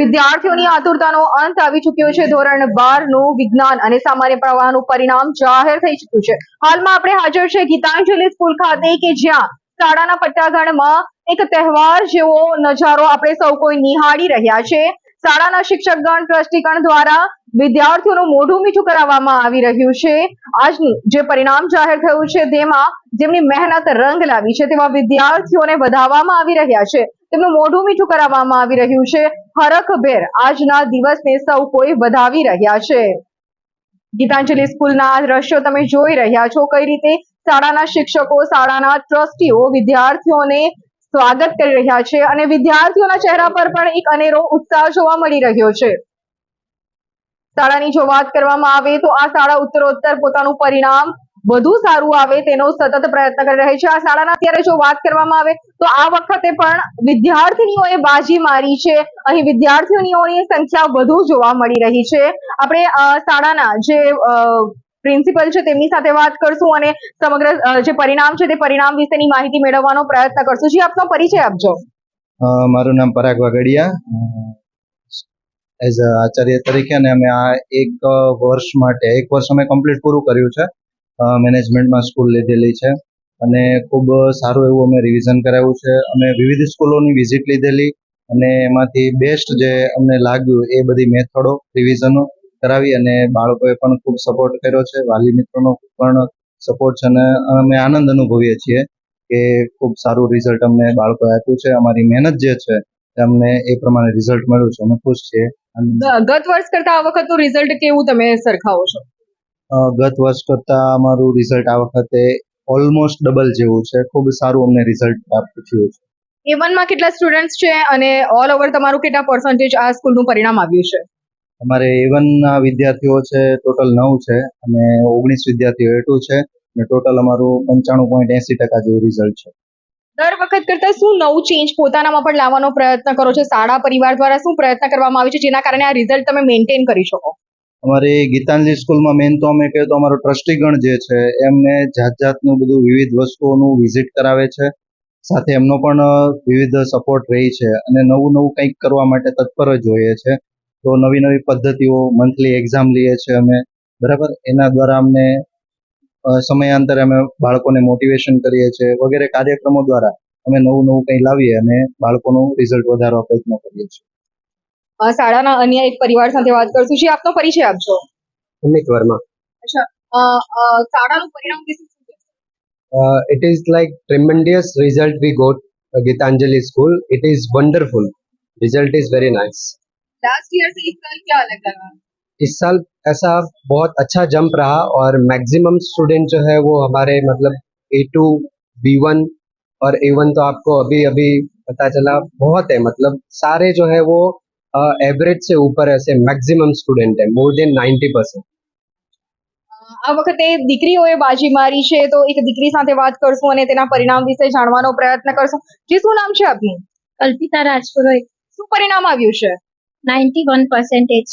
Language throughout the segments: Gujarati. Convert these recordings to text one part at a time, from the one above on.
વિદ્યાર્થીઓની આતુરતાનો અંત આવી ચૂક્યો છે. ધોરણ બારનું વિજ્ઞાન અને સામાન્ય પ્રવાહનું પરિણામ જાહેર થઈ ચૂક્યું છે. હાલમાં આપણે હાજર છે ગીતાંજલિ સ્કૂલ ખાતે કે જ્યાં શાળાના પટ્ટાગણમાં એક તહેવાર જેવો નજારો આપણે સૌ કોઈ નિહાળી રહ્યા છે. શાળાના શિક્ષકગણ, ટ્રસ્ટીગણ દ્વારા વિદ્યાર્થીઓનું મોઢું મીઠું કરાવવામાં આવી રહ્યું છે. આજનું જે પરિણામ જાહેર થયું છે તેમાં જેમની મહેનત રંગ લાવી છે તેવા વિદ્યાર્થીઓને વધાવવામાં આવી રહ્યા છે. તેમનું મોઢું મીઠું કરાવવામાં આવી રહ્યું છે. હરખભેર આજના દિવસને સૌ કોઈ વધાવી રહ્યા છે. ગીતાંજલિ સ્કૂલના આ દ્રશ્યો તમે જોઈ રહ્યા છો. કઈ રીતે શાળાના શિક્ષકો, શાળાના ટ્રસ્ટીઓ વિદ્યાર્થીઓને સ્વાગત કરી રહ્યા છે અને વિદ્યાર્થીઓના ચહેરા પર પણ એક અનેરો ઉત્સાહ જોવા મળી રહ્યો છે. શાળાની જો વાત કરવામાં આવે તો આ શાળા ઉત્તરોત્તર પોતાનું પરિણામ વધુ સારું આવે તેનો સતત પ્રયત્ન કરી રહી છે. આ શાળાના અત્યારે જો વાત કરવામાં આવે તો આ વખતે પણ વિદ્યાર્થીનીઓએ બાજી મારી છે. અહીં વિદ્યાર્થીનીઓની સંખ્યા વધુ જોવા મળી રહી છે. આપણે શાળાના જે પ્રિન્સિપલ છે તેમની સાથે વાત કરશું અને સમગ્ર જે પરિણામ છે તે પરિણામ વિશેની માહિતી મેળવવાનો પ્રયત્ન કરશું. જી, આપનો પરિચય આપજો. મારું નામ પરાગ વાગડિયા એઝ અ આચાર્ય તરીકે અને અમે આ એક વર્ષ માટે, એક વર્ષ અમે કમ્પ્લીટ પૂરું કર્યું છે. મેનેજમેન્ટમાં સ્કૂલ લીધેલી છે. અને ખૂબ સારું એવું અમે રિવિઝન કરાવ્યું છે. અમે વિવિધ સ્કૂલોની વિઝિટ લીધેલી અને એમાંથી બેસ્ટ જે અમને લાગ્યું એ બધી મેથડો રિવિઝનો કરાવી અને બાળકોએ પણ ખૂબ સપોર્ટ કર્યો છે. વાલી મિત્રોનો પણ સપોર્ટ છે અને અમે આનંદ અનુભવીએ છીએ કે ખૂબ સારું રિઝલ્ટ અમને બાળકોએ આપ્યું છે. અમારી મહેનત જે છે અમને એ પ્રમાણે રિઝલ્ટ મળ્યું છે. અમે ખુશ છીએ. ગત વર્ષ કરતા આ વખતનું રિઝલ્ટ કેવું તમે સરખાવો છો? ગત વર્ષ કરતા અમારું રિઝલ્ટ આ વખતે ઓલમોસ્ટ ડબલ જેવું છે. ખૂબ સારું અમને રિઝલ્ટ પ્રાપ્ત થયું છે. એ માં કેટલા સ્ટુડન્ટ્સ છે અને ઓલ ઓવર તમારું કેટલા પર્સન્ટેજ આ સ્કૂલનું પરિણામ આવ્યું છે? અમારે એવન ના વિદ્યાર્થીઓ છે ટોટલ નવ છે અને ઓગણીસ વિદ્યાર્થીઓ એટલું છે અને ટોટલ અમારું પંચાણું પોઈન્ટ એસી ટકા જેવું રિઝલ્ટ છે. દર વખત કરતા શું નવું ચેન્જ પોતાનામાં પણ લાવવાનો પ્રયત્ન કરો છો? શાળા પરિવાર દ્વારા શું પ્રયત્ન કરવામાં આવે છે? જેના કારણે આ રિઝલ્ટ તમે મેન્ટેન કરી શકો? અમારી ગીતાંજલિ સ્કૂલમાં મેન તો અમે કહીએ તો અમારો ટ્રસ્ટીગણ જે છે, એમને જાત જાતનું બધું વિવિધ વસ્તુઓનું વિઝિટ કરાવે છે. સાથે એમનો પણ વિવિધ સપોર્ટ રહી છે અને નવું નવું કંઈક કરવા માટે તત્પર જ હોઈએ છે. તો નવી નવી પદ્ધતિઓ મંથલી એક્ઝામ લઈએ છીએ અમે. બરાબર? એના દ્વારા અમને સમયાંતરે અમે બાળકોને મોટિવેશન કરીએ છીએ વગેરે કાર્યક્રમો દ્વારા અમે નવું નવું કંઈ લાવીએ અને બાળકોનું રિઝલ્ટ વધારવા પ્રયત્ન કરીએ છીએ. શાળાના અન્ય એક પરિવાર સાથે વાત કરશું જે આપનો પરિચય આપજો Amit Verma. અચ્છા અ, અ, શાળાનું પરિણામ વિશે શું કહેશો? Uh, it is like tremendous result we got uh, Gitanjali school. It is wonderful. Result is very nice. Last year से इस साल क्या अलग लगा इस साल ऐसा बहुत अच्छा जंप रहा और मैक्सिमम स्टूडेंट जो है वो हमारे मतलब ए टू बी वन और ए वन तो आपको अभी अभी पता चला बहुत है मतलब सारे जो है वो એવરેજ છે ઉપર હશે maximum student more than ninety percent આ વખતે દીકરીઓએ બાજી મારી છે તો એક દીકરી સાથે વાત કરશું અને તેના પરિણામ વિશે જાણવાનો પ્રયત્ન કરશું. જે શું નામ છે આપનું? કલ્પિતા રાજપુરોહિત. શું પરિણામ આવ્યું છે? નાઇન્ટી વન પર્સન્ટેજ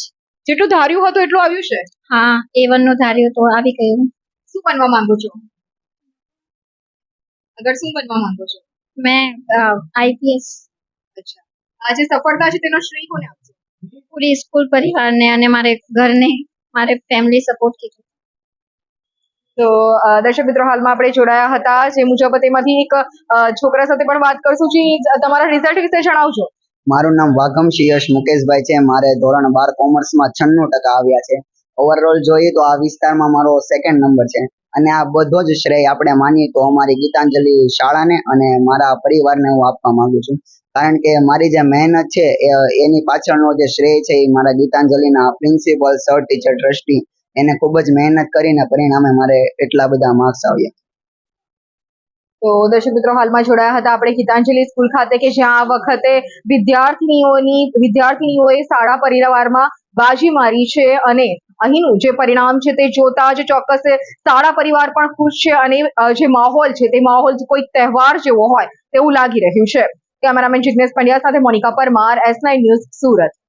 જેટલું ધાર્યું હતું એટલું આવ્યું છે? હા એ વનનું ધાર્યું તો આવી ગયું. શું બનવા માંગુ છો? અગર શું બનવા માંગુ છો? મેં આઈપીએસ અચ્છા. આ જે સફળતા છે તેનો શ્રેય કોને આપશો? પૂરી સ્કૂલ પરિવારને અને મારે ઘરને મારે ફેમિલી સપોર્ટ કીધું. તો દર્શક મિત્રો હાલમાં આપણે જોડાયા હતા. જે મુજબ તેમાંથી એક છોકરા સાથે પણ વાત કરશું જે. તમારા રિઝલ્ટ વિશે જણાવજો. મારું નામ વાઘમશી યશ મુકેશભાઈ છે. મારે ધોરણ બાર કોમર્સમાં છન્નું ટકા આવ્યા છે. ઓવરઓલ જોઈએ તો આ વિસ્તારમાં મારો સેકન્ડ નંબર છે. અને આ બધો જ શ્રેય આપણે માનીએ તો અમારી ગીતાંજલિ શાળાને અને મારા પરિવારને હું આપવા માંગુ છું. કારણ કે મારી જે મહેનત છે એની પાછળનો જે શ્રેય છે, એ મારા ગીતાંજલિના પ્રિન્સિપલ, સર, ટીચર, ટ્રસ્ટી, એને ખૂબ જ મહેનત કરીને પરિણામે મારે એટલા બધા માર્ક્સ આવ્યા. તો દર્શક મિત્રો, હાલમાં જોડાયા હતા આપણે ગીતાંજલિ સ્કૂલ ખાતે કે જ્યાં આ વખતે વિદ્યાર્થીનીઓની વિદ્યાર્થીનીઓએ શાળા પરિવારમાં બાજી મારી છે અને અહીંનું જે પરિણામ છે તે જોતા જ ચોક્કસ સારા પરિવાર પણ ખુશ છે અને જે માહોલ છે તે માહોલ કોઈ તહેવાર જેવો હોય તેવું લાગી રહ્યું છે. કેમેરામેન જિજ્ઞેશ પંડ્યા સાથે Monika Parmar, S nine news Surat.